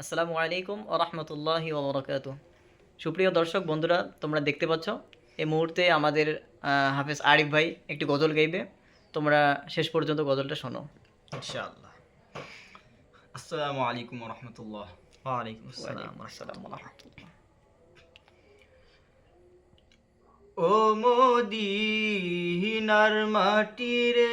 আসসালামু আলাইকুম ওরহমতুল্লাহি ওবরাকাতু সুপ্রিয় দর্শক, বন্ধুরা, তোমরা দেখতে পাচ্ছ, এই মুহূর্তে আমাদের হাফেজ আরিফ ভাই একটি গজল গাইবে। তোমরা শেষ পর্যন্ত গজলটা শোনো। ইনশাআল্লাহ। আসসালামু আলাইকুম রহমতুল্লাহ। ওয়ালাইকুম আসসালাম আসসালামু রাহমাতুল্লাহ। ও মদিনার মাটি রে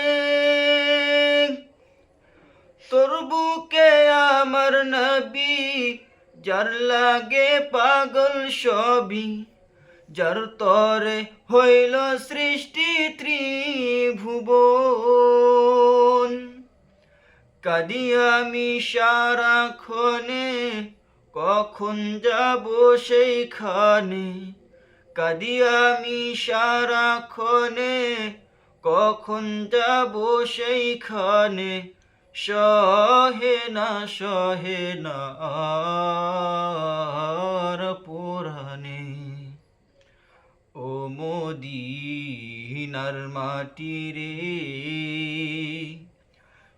আমার নবী, যার লাগে পাগল সবই, যার তরে হইল সৃষ্টি ত্রিভুবন। কাদি আমি সারাক্ষণে কখন যাব সেইখানে? কাদি আমি সারাক্ষণে কখন যাব সেইখানে? সহে না সহে ও মদিনার মাটি রে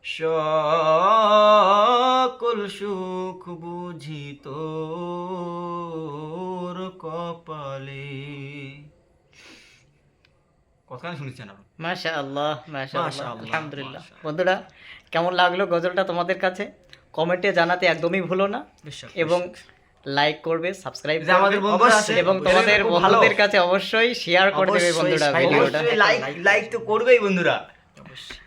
সকল সুখ বুঝি তোর কপালে। কতখানি শুনেছেন আপনি? মাশাআল্লাহ, আলহামদুলিল্লাহ। বন্ধুরা কেমন লাগল গজলটা তোমাদের কাছে? কমেন্টে জানাতে একদমই ভুলো না। এবং লাইক করবে সাবস্ক্রাইব আমাদের বন্ধুরা আছে, এবং তোমাদের বন্ধুদের কাছে অবশ্যই শেয়ার করে দেবে বন্ধুরা ভিডিওটা লাইক লাইক তো করবেই বন্ধুরা। অবশ্যই।